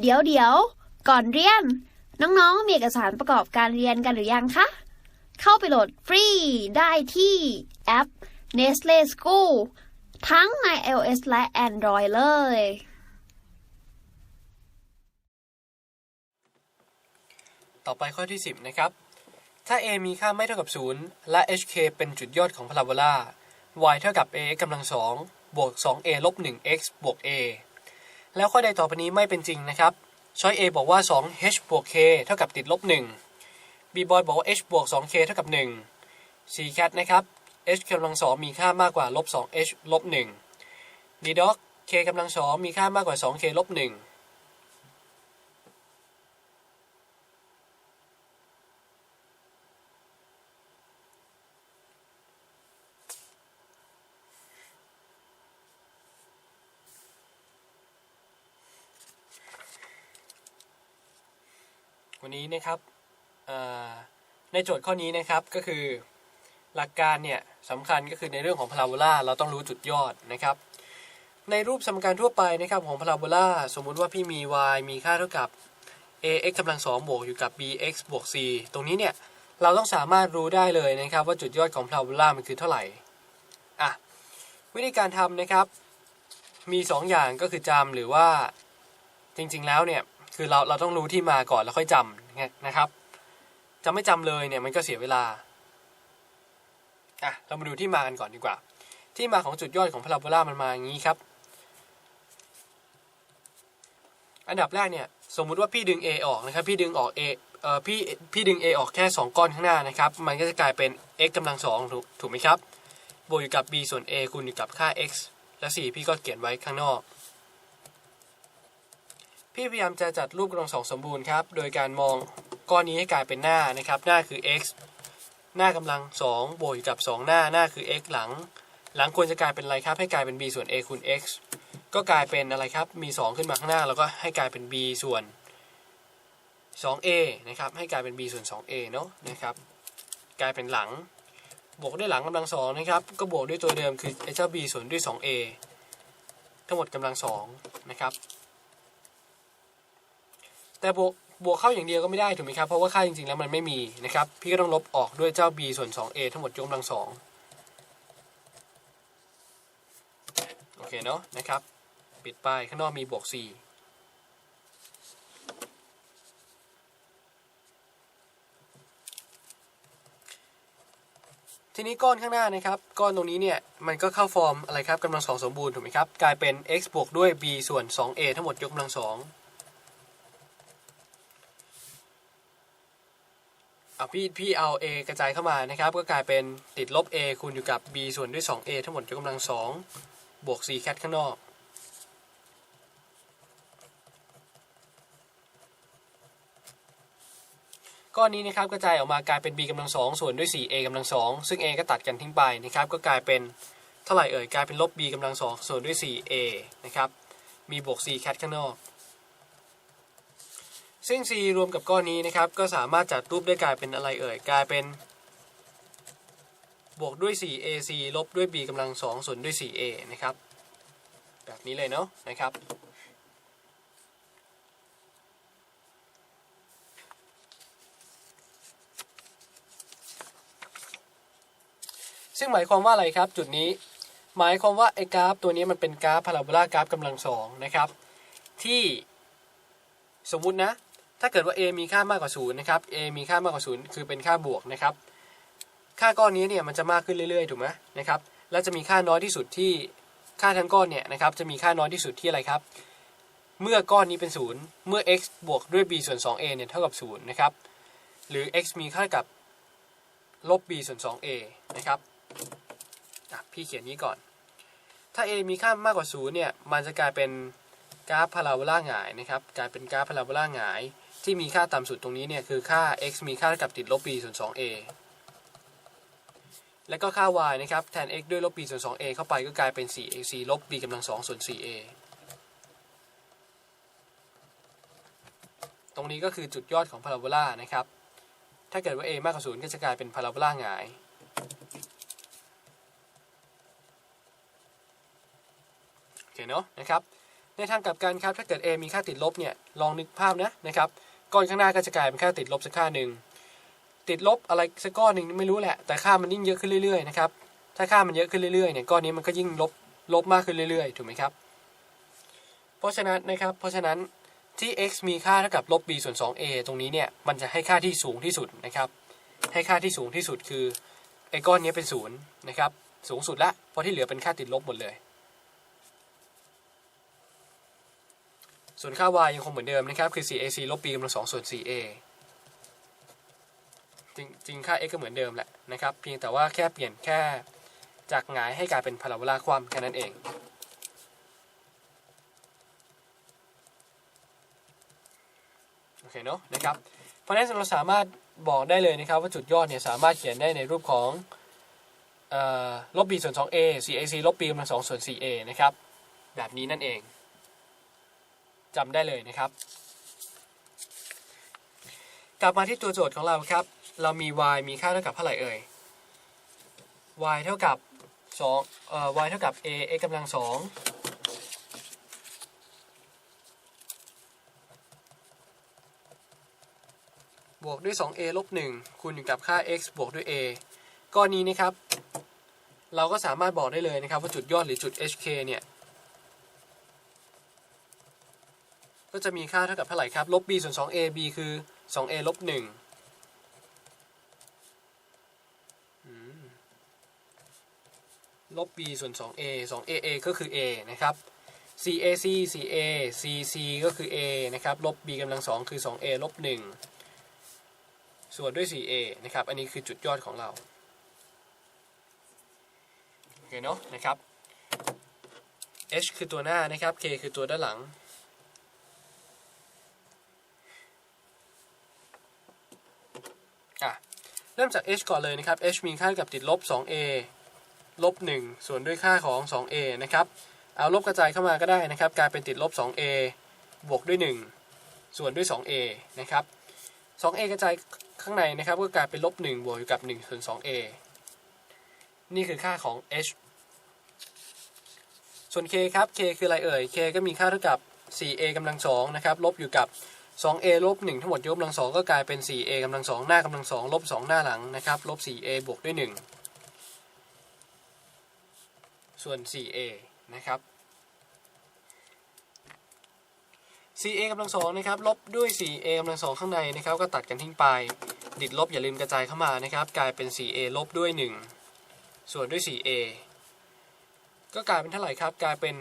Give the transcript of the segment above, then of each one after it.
เดี๋ยวเดี๋ยว ก่อนเรียน น้องๆ มีเอกสารประกอบการเรียนกันหรือยังคะ เข้าไปโหลดฟรีได้ที่แอป Nestle School ทั้งใน iOS และ Android เลย ต่อไปข้อที่ 10 นะครับ ถ้า a มีค่าไม่เท่ากับ 0 และ hk เป็นจุดยอดของพาราโบลา y เท่ากับ ax กำลัง2บวก 2a ลบ 1x บวก a แล้วข้อใดต่อไปนี้ไม่เป็นจริงนะครับ ช้อย a บอกว่า 2h บวก k เท่ากับติดลบ1 b boy บอกว่า h บวก 2k เท่ากับ1 c cat นะครับ h กำลัง2มีค่ามากกว่าลบ 2h ลบ1 d dog k กำลัง2มีค่ามากกว่า 2k ลบ1 วันนี้นะครับในโจทย์ข้อนี้นะครับก็คือ หลักการเนี่ยสำคัญก็คือในเรื่องของพาราโบลาเราต้องรู้จุดยอดนะครับ ในรูปสมการทั่วไปนะครับของพาราโบลาสมมุติว่าพี่มี y มีค่าเท่ากับ ax กำลังสองบวกอยู่กับ bx บวก c ตรงนี้เนี่ยเราต้องสามารถรู้ได้เลยนะครับ ว่าจุดยอดของพาราโบลามันคือเท่าไหร่อะวิธีการทำนะครับ มี 2 อย่างก็คือจำหรือว่าจริงๆแล้วเนี่ย คือเราเราต้องรู้ที่มาก่อนแล้วค่อยจำนะครับจะไม่จำเลยเนี่ยมันก็เสียเวลาอะเรามาดูที่มากันก่อนดีกว่า ที่มาของจุดยอดของพาราโบลามันมาอย่างนี้ครับ อันดับแรกเนี่ยสมมุติว่าพี่ดึง A ออกนะครับพี่ดึงออก A เอ่อพี่พี่ดึง A ออกแค่ 2 ก้อนข้างหน้านะครับ มันก็จะกลายเป็น x กำลังสองถูกถูกไหมครับบวกอยู่กับ b ส่วน a คูณอยู่กับค่า x และ4พี่ก็เขียนไว้ข้างนอก พี่พยายามจะจัดรูปกำลังสองสมบูรณ์ครับ โดยการมองก้อนนี้ให้กลายเป็นหน้านะครับ หน้าคือ x หน้ากำลัง2บวกกับ 2 หน้าหน้าคือ x หลัง หลังควรจะกลายเป็นอะไรครับ ให้กลายเป็น b ส่วน a คูณ x ก็กลายเป็นอะไรครับ มี 2 ขึ้นมาข้างหน้า แล้วก็ให้กลายเป็น b ส่วน 2a นะครับ ให้กลายเป็น b ส่วน 2a เนาะนะครับ กลายเป็นหลัง บวกด้วยหลังกำลังสองนะครับ ก็บวกด้วยตัวเดิมคือไอ้เจ้า b ส่วนด้วย 2a ทั้งหมดกำลังสองนะครับ แต่บวกบวกเข้าอย่างเดียวก็ไม่ได้ถูกไหมครับ เพราะว่าค่าจริงๆแล้วมันไม่มีนะครับ พี่ก็ต้องลบออกด้วยเจ้า b ส่วน 2a ทั้งหมดยกกำลังสองโอเคเนาะนะครับ ปิดป้ายข้างนอกมีบวก4ทีนี้ก้อนข้างหน้านะครับ ก้อนตรงนี้เนี่ยมันก็เข้าฟอร์มอะไรครับกำลังสองสมบูรณ์ถูกไหมครับ กลายเป็น x บวกด้วย b ส่วน 2a ทั้งหมดยกกำลังสอง เอาพี่พี่เอา a กระจายเข้ามานะครับ ก็กลายเป็นติดลบ a คูณอยู่กับ b ส่วนด้วย 2a ทั้งหมดยกกำลังสองบวก c แคทข้างนอกก้อนนี้นะครับกระจายออกมากลายเป็น b กำลังสองส่วนด้วย 4a กำลังสองซึ่ง a ก็ตัดกันทิ้งไปนะครับก็กลายเป็นเท่าไหร่เอ่ยกลายเป็นลบ b กำลังสองส่วนด้วย 4a นะครับมีบวก c แคทข้างนอก ซึ่ง c รวมกับก้อนนี้นะครับ ก็สามารถจัดรูปได้กลายเป็นอะไรเอ่ย กลายเป็น บวกด้วย 4ac ลบด้วย b กำลังสองส่วนด้วย 4a นะครับ แบบนี้เลยเนาะนะครับ ซึ่งหมายความว่าอะไรครับจุดนี้ หมายความว่าไอ้กราฟตัวนี้มันเป็นกราฟพาราโบลากราฟกำลังสองนะครับ ที่สมมุตินะ ถ้าเกิดว่า a มีค่ามากกว่า0นะครับ a มีค่ามากกว่า0คือเป็นค่าบวกนะครับ ค่าก้อนนี้เนี่ยมันจะมากขึ้นเรื่อยๆถูกไหมนะครับ แล้วจะมีค่าน้อยที่สุดที่ค่าทั้งก้อนเนี่ยนะครับจะมีค่าน้อยที่สุดที่อะไรครับ เมื่อก้อนนี้เป็น 0 เมื่อ x บวกด้วย b ส่วน 2a เนี่ยเท่ากับ0นะครับ หรือ x มีค่ากับลบ b ส่วน 2a นะครับอะพี่เขียนนี้ก่อน ถ้า a มีค่ามากกว่า0เนี่ยมันจะกลายเป็นกราฟพาราโบลาหงายนะครับ กลายเป็นกราฟพาราโบลาหงาย ที่มีค่าต่ำสุดตรงนี้เนี่ยคือค่า x มีค่าเท่ากับติดลบ b ส่วน 2a แล้วก็ค่า y นะครับแทน x ด้วยลบ b ส่วน 2a เข้าไปก็กลายเป็น 4ac ลบ b กำลัง 2 ส่วน 4a ตรงนี้ก็คือจุดยอดของพาราโบลานะครับ ถ้าเกิดว่า a มากกว่า0ก็จะกลายเป็นพาราโบลาหงาย โอเคเนาะนะครับ ในทางกลับกันครับ ถ้าเกิด a มีค่าติดลบเนี่ย ลองนึกภาพนะนะครับ ก้อนข้างหน้าก็จะกลายเป็นค่าติดลบสักค่าหนึ่งติดลบอะไรสักก้อนหนึ่งไม่รู้แหละ แต่ค่ามันยิ่งเยอะขึ้นเรื่อยๆนะครับถ้าค่ามันเยอะขึ้นเรื่อยๆเนี่ยก้อนนี้มันก็ยิ่งลบลบมากขึ้นเรื่อยๆ ถูกไหมครับ เพราะฉะนั้นนะครับเพราะฉะนั้นที่ x มีค่าเท่ากับลบ b ส่วน 2a ตรงนี้เนี่ยมันจะให้ค่าที่สูงที่สุดนะครับ ให้ค่าที่สูงที่สุดคือไอ้ก้อนนี้เป็นศูนย์นะครับสูงสุดละเพราะที่เหลือเป็นค่าติดลบหมดเลย ส่วนค่า y ยังคงเหมือนเดิมนะครับ คือ 4ac ลบ b กำลัง2ส่วน 4a จริงจริงค่า x ก็เหมือนเดิมแหละนะครับ เพียงแต่ว่าแค่เปลี่ยนแค่จากหงายให้กลายเป็นพาราโบลาคว่ำแค่นั้นเอง โอเคเนาะนะครับ เพราะฉะนั้นเราสามารถบอกได้เลยนะครับ ว่าจุดยอดเนี่ยสามารถเขียนได้ในรูปของลบ b ส่วน 2a 4ac ลบ b กำลัง2ส่วน 4a นะครับ แบบนี้นั่นเอง จำได้เลยนะครับ กลับมาที่ตัวโจทย์ของเราครับ เรามี y มีค่าเท่ากับเท่าไหร่เอ่ย y เท่ากับ2เอ่อ y เท่ากับ a x กำลัง2บวกด้วย 2a ลบ1คูณอยู่กับค่า x บวกด้วย a ก้อนนี้นะครับ เราก็สามารถบอกได้เลยนะครับ ว่าจุดยอดหรือจุด hk เนี่ย ก็จะมีค่าเท่ากับเท่าไหร่ครับลบ b ส่วน 2a b คือ 2a ลบ1ลบ b ส่วน 2a 2a a ก็คือ a นะครับ 4ac 4a cc ก็คือ a นะครับ ลบ b กำลัง 2 คือ 2a ลบ 1 ส่วนด้วย 4a นะครับ อันนี้คือจุดยอดของเรา โอเคเนาะนะครับ h คือตัวหน้านะครับ k คือตัวด้านหลัง อะ เริ่มจาก h ก่อนเลยนะครับ h มีค่ากับติดลบ 2a ลบ 1 ส่วนด้วยค่าของ 2a นะครับ เอาลบกระจายเข้ามาก็ได้นะครับ กลายเป็นติดลบ 2a บวกด้วย 1 ส่วนด้วย 2a นะครับ 2a กระจายข้างในนะครับ ก็กลายเป็นลบ 1 บวกอยู่กับ 1 ส่วน 2a นี่คือค่าของ h ส่วน k ครับ k คืออะไรเอ่ย k ก็มีค่าเท่ากับ 4a กำลัง2นะครับ ลบอยู่กับ 2a ลบ1ทั้งหมดยกกำลัง2ก็กลายเป็น 4a กำลัง2หน้ากำลัง2ลบ2หน้าหลังนะครับลบ 4a บวกด้วย 1 ส่วน 4a นะครับ 4a กำลัง2นะครับลบด้วย 4a กำลัง2ข้างในนะครับ ก็ตัดกันทิ้งไป ดิดลบอย่าลืมกระจายเข้ามานะครับ กลายเป็น 4a ลบด้วย 1 ส่วนด้วย 4a ก็กลายเป็นเท่าไหร่ครับ กลายเป็น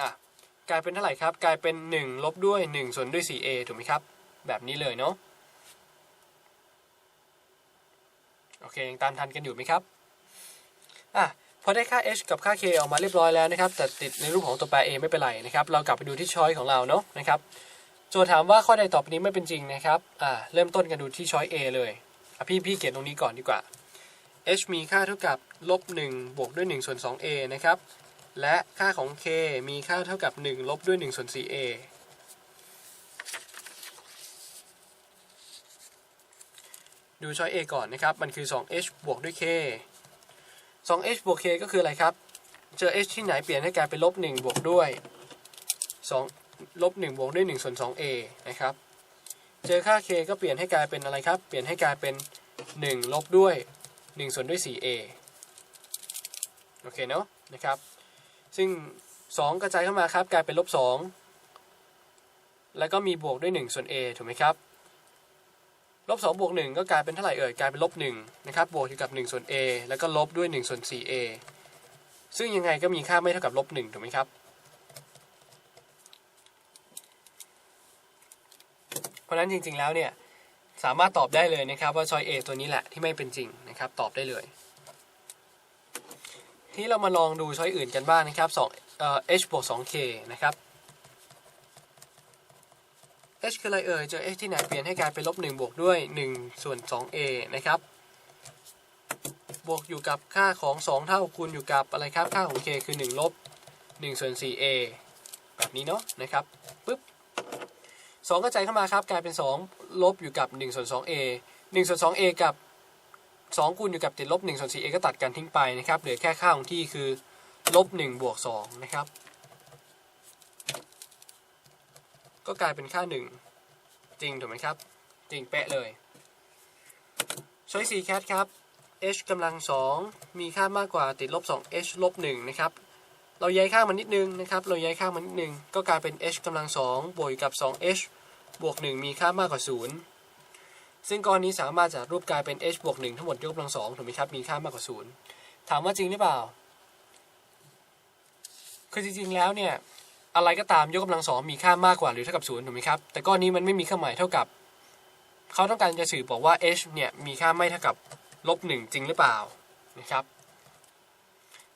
อะ กลายเป็นเท่าไหร่ครับ กลายเป็น 1 ลบด้วย 1 ส่วนด้วย 4a ถูกไหมครับ แบบนี้เลยเนาะโอเคยังตามทันกันอยู่ไหมครับอะพอได้ค่า h กับค่า k ออกมาเรียบร้อยแล้วนะครับ แต่ติดในรูปของตัวแปร a ไม่เป็นไรนะครับ เรากลับไปดูที่ช้อยของเราเนาะนะครับโจทย์ถามว่าข้อใดต่อไปนี้ไม่เป็นจริงนะครับอ่าเริ่มต้นกันดูที่ช้อย a เลยอะพี่พี่เขียนตรงนี้ก่อนดีกว่า h มีค่าเท่ากับลบ1บวกด้วย1ส่วน 2a นะครับ และค่าของ k มีค่าเท่ากับ 1 ลบด้วย1ส่วน 4a ดูช้อย a ก่อนนะครับ มันคือ 2h บวกด้วย k 2h บวก k ก็คืออะไรครับ เจอ h ที่ไหนเปลี่ยนให้กลายเป็นลบ 1 บวกด้วย 2 ลบ 1 บวกด้วย1ส่วน 2a นะครับ เจอค่า k ก็เปลี่ยนให้กลายเป็นอะไรครับ เปลี่ยนให้กลายเป็น 1 ลบด้วย 1 ส่วนด้วย 4a โอเคเนาะนะครับ ซึ่ง 2 กระจายเข้ามาครับกลายเป็นลบ 2 แล้วก็มีบวกด้วย 1 ส่วน a ถูกไหมครับลบ2บวก1ก็กลายเป็นเท่าไหร่เอ่ยกลายเป็นลบ1นะครับบวกอยู่กับ 1 ส่วน a แล้วก็ลบด้วย 1 ส่วน 4a ซึ่งยังไงก็มีค่าไม่เท่ากับลบ1ถูกไหมครับ เพราะนั้นจริงๆแล้วเนี่ยสามารถตอบได้เลยนะครับว่าช้อย A ตัวนี้แหละที่ไม่เป็นจริงนะครับตอบได้เลย ที่เรามาลองดูช้อยอื่นกันบ้างนะครับ2เอ่อ h บวก 2k นะครับ h คืออะไรเอ่ยเจอ h ที่ไหนเปลี่ยนให้กลายเป็นลบ1บวกด้วย 1 ส่วน 2a นะครับ บวกอยู่กับค่าของ 2 เท่าคูณอยู่กับอะไรครับ ค่าของ k คือ 1 ลบ 1 ส่วน 4a แบบนี้เนาะนะครับปึ๊บ2ก็ใจายเข้ามาครับ กลายเป็น 2 ลบอยู่กับ 1 ส่วน 2a 1ส่วน 2a กับ 2คูณอยู่กับติดลบ1ส่วน 4a ก็ตัดกันทิ้งไปนะครับ เหลือแค่ค่าของที่คือลบ1บวก2นะครับ ก็กลายเป็นค่า 1 จริงถูกไหมครับ จริงเป๊ะเลยช้อย c cat ครับ h กำลัง 2 มีค่ามากกว่าติดลบ 2 h ลบ1นะครับ เราย้ายข้างมันนิดนึงนะครับ เราย้ายข้างมันนิดนึง ก็กลายเป็น h กำลัง2บวกกับ 2h บวก 1 มีค่ามากกว่า 0 ซึ่งก้อนนี้สามารถจะรูปกลายเป็น h บวก1ทั้งหมดยกกำลัง2ถูกไหมครับ มีค่ามากกว่า 0 ถามว่าจริงหรือเปล่า คือจริงๆแล้วเนี่ย อะไรก็ตามยกกำลังสองมีค่ามากกว่าหรือเท่ากับ0ถูกไหมครับ แต่ก้อนนี้มันไม่มีเครื่องหมายเท่ากับ เขาต้องการจะสื่อบอกว่า h เนี่ยมีค่าไม่เท่ากับลบหนึ่งจริงหรือเปล่านะครับ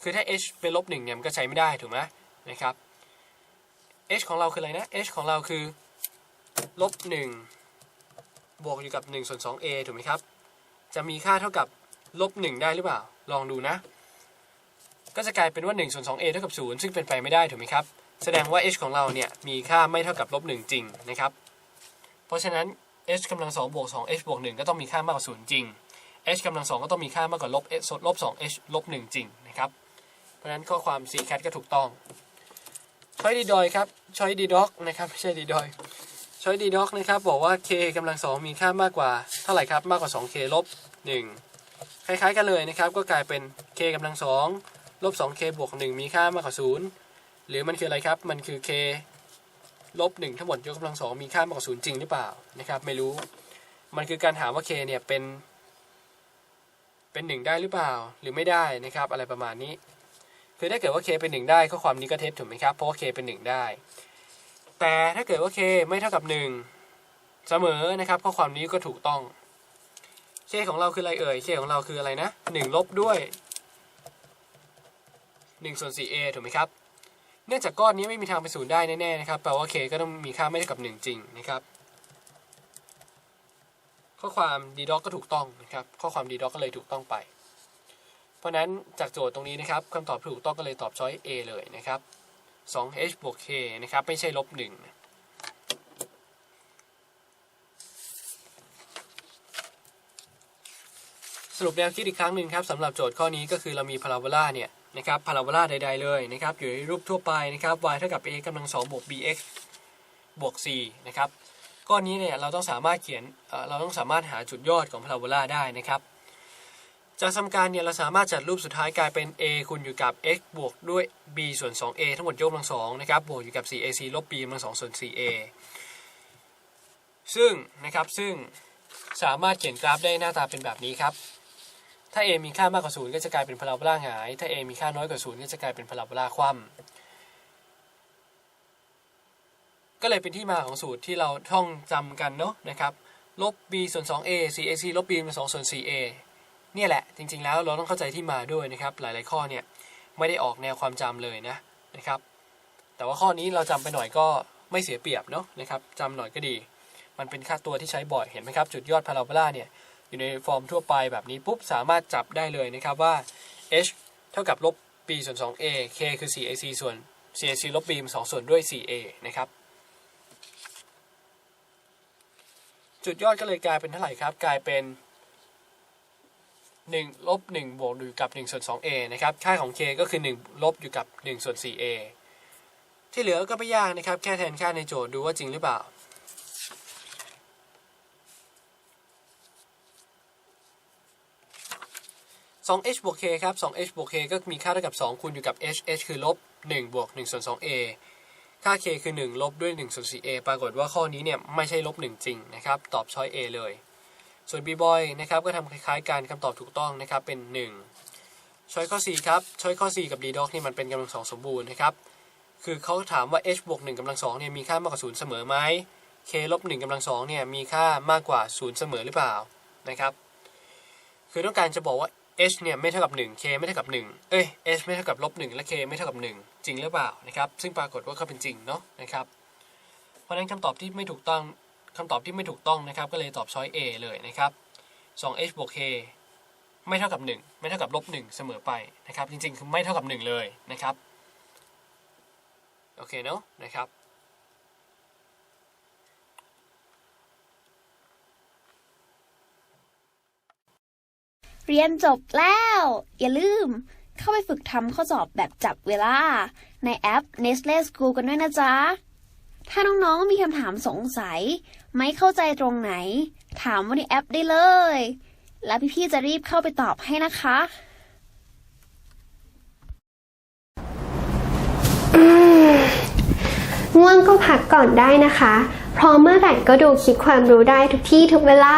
คือถ้า h เป็นลบหนึ่งเนี่ยมันก็ใช้ไม่ได้ถูกไหมนะครับ h ของเราคืออะไรนะ h ของเราคือลบหนึ่ง บวกอยู่กับ1ส่วน 2a ถูกไหมครับ จะมีค่าเท่ากับลบหนึ่งได้หรือเปล่า ลองดูนะ ก็จะกลายเป็นว่า1ส่วน 2a เท่ากับ 0 ซึ่งเป็นไปไม่ได้ถูกไหมครับ แสดงว่า h ของเราเนี่ยมีค่าไม่เท่ากับลบหนึ่งจริงนะครับ เพราะฉะนั้น h กำลังสองบวก2 h บวก1ก็ต้องมีค่ามากกว่า0จริง h กำลังสองก็ต้องมีค่ามากกว่าลบ h ลบ2 h ลบ1จริงนะครับ เพราะฉะนั้นข้อความ c cat ก็ถูกต้องช้อยดีดอยครับช้อยดีด็อกนะครับไม่ใช่ดีดอย ช้อยดีด็อกนะครับ บอกว่า k กำลังสองมีค่ามากกว่าเท่าไหร่ครับ มากกว่า 2k ลบ 1 คล้ายๆกันเลยนะครับ ก็กลายเป็น k กำลังสองลบ 2k บวก 1 มีค่ามากกว่า 0 หรือมันคืออะไรครับ มันคือ k ลบ 1 ทั้งหมดยกกำลังสองมีค่ามากกว่า 0 จริงหรือเปล่านะครับ ไม่รู้ มันคือการถามว่า k เนี่ยเป็น เป็นหนึ่งได้หรือเปล่า หรือไม่ได้นะครับ อะไรประมาณนี้ คือถ้าเกิดว่า k เป็นหนึ่งได้ข้อความนี้ก็เท็จถูกไหมครับ เพราะว่า k เป็นหนึ่งได้ แต่ถ้าเกิดว่า k ไม่เท่ากับหนึ่งเสมอนะครับข้อความนี้ก็ถูกต้อง k ของเราคืออะไรเอ่ย k ของเราคืออะไรนะหนึ่งลบด้วยหนึ่งส่วน 4a ถูกไหมครับ เนื่องจากก้อนนี้ไม่มีทางเป็นศูนย์ได้แน่ๆนะครับแปลว่า k ก็ต้องมีค่าไม่เท่ากับ 1 จริงนะครับ ข้อความ d doc ก็ถูกต้องนะครับ ข้อความ d doc ก็เลยถูกต้องไป เพราะนั้นจากโจทย์ตรงนี้นะครับคำตอบถูกต้องก็เลยตอบช้อย A เลยนะครับ 2h บวก k นะครับ ไม่ใช่ลบ1สรุปแนวคิดอีกครั้งหนึ่งครับสำหรับโจทย์ข้อนี้ก็คือเรามีพาราโบลาเนี่ยนะครับพาราโบลาใด ๆ เลยนะครับ อยู่ในรูปทั่วไปนะครับ y เท่ากับ a กำลัง2บวก bx บวก c นะครับ ก้อนนี้เนี่ยเราต้องสามารถเขียนเอ่อเราต้องสามารถหาจุดยอดของพาราโบลาได้นะครับ จากสมการเนี่ยเราสามารถจัดรูปสุดท้ายกลายเป็น a คูณอยู่กับ x บวกด้วย b ส่วน 2a ทั้งหมดยกกำลังสองนะครับบวกอยู่กับ 4ac ลบ b กำลังสองส่วน 4a ซึ่งนะครับซึ่งสามารถเขียนกราฟได้หน้าตาเป็นแบบนี้ครับ ถ้า a มีค่ามากกว่า0ก็จะกลายเป็นพาราโบลาหงาย ถ้า a มีค่าน้อยกว่า0ก็จะกลายเป็นพาราโบลาคว่ำก็เลยเป็นที่มาของสูตรที่เราท่องจำกันเนาะนะครับลบ b ส่วน 2a 4ac ลบ b เป็น2ส่วน 4a เนี่ยแหละ จริง ๆ แล้วเราต้องเข้าใจที่มาด้วยนะครับ หลาย ๆ ข้อเนี่ยไม่ได้ออกแนวความจำเลยนะนะครับ แต่ว่าข้อนี้เราจำไปหน่อยก็ไม่เสียเปรียบเนาะนะครับจำหน่อยก็ดี มันเป็นค่าตัวที่ใช้บ่อยเห็นไหมครับ จุดยอดพาราโบลาเนี่ยอยู่ในฟอร์มทั่วไปแบบนี้ปุ๊บสามารถจับได้เลยนะครับว่า h เท่ากับลบ b ส่วน 2a k คือ 4ac ส่วน 4ac ลบ b มัน2ส่วนด้วย 4a นะครับ จุดยอดก็เลยกลายเป็นเท่าไหร่ครับ กลายเป็น 1ลบ1บวกอยู่กับ1ส่วน 2a นะครับ ค่าของ k ก็คือ 1 ลบอยู่กับ1ส่วน 4a ที่เหลือก็ไม่ยากนะครับ แค่แทนค่าในโจทย์ดูว่าจริงหรือเปล่า 2h บวก k ครับ 2h บวก k ก็มีค่าเท่ากับ 2 คูณอยู่กับ h h คือลบ 1 บวก1ส่วน 2a ค่า k คือ 1 ลบด้วย1ส่วน 4a ปรากฏว่าข้อนี้เนี่ยไม่ใช่ลบ 1 จริงนะครับ ตอบช้อย a เลย ส่วน b boy นะครับก็ทำคล้ายๆกันคำตอบถูกต้องนะครับเป็น 1 ช้อยข้อ 4 ครับ ช้อยข้อ 4 กับ d doc นี่มันเป็นกำลังสองสมบูรณ์นะครับ คือเขาถามว่า h บวก1กำลังสองเนี่ยมีค่ามากกว่า0เสมอไหม k ลบ1กำลังสองเนี่ยมีค่ามากกว่า0เสมอหรือเปล่านะครับ คือต้องการจะบอกว่า h เนี่ยไม่เท่ากับ 1 k ไม่เท่ากับ 1 เอ้ย h ไม่เท่ากับลบ1และ k ไม่เท่ากับ 1 จริงหรือเปล่านะครับ ซึ่งปรากฏว่าเขาเป็นจริงเนาะนะครับ เพราะฉะนั้นคำตอบที่ไม่ถูกต้อง คำตอบที่ไม่ถูกต้องนะครับ ก็เลยตอบช้อย A เลยนะครับ 2h บวก k ไม่เท่ากับ 1 ไม่เท่ากับลบ1เสมอไปนะครับ จริงๆ คือไม่เท่ากับ 1 เลยนะครับ โอเคเนาะนะครับ เรียนจบแล้ว อย่าลืมเข้าไปฝึกทำข้อสอบแบบจับเวลา ในแอป Nestle School กันด้วยนะจ๊ะ ถ้าน้องๆมีคำถามสงสัย ไม่เข้าใจตรงไหน ถามว่าในแอปได้เลย แล้วพี่ๆจะรีบเข้าไปตอบให้นะคะ ง่วงก็พักก่อนได้นะคะเพราะเมื่อไหร่ก็ดูคลิปความรู้ได้ทุกที่ทุกเวลา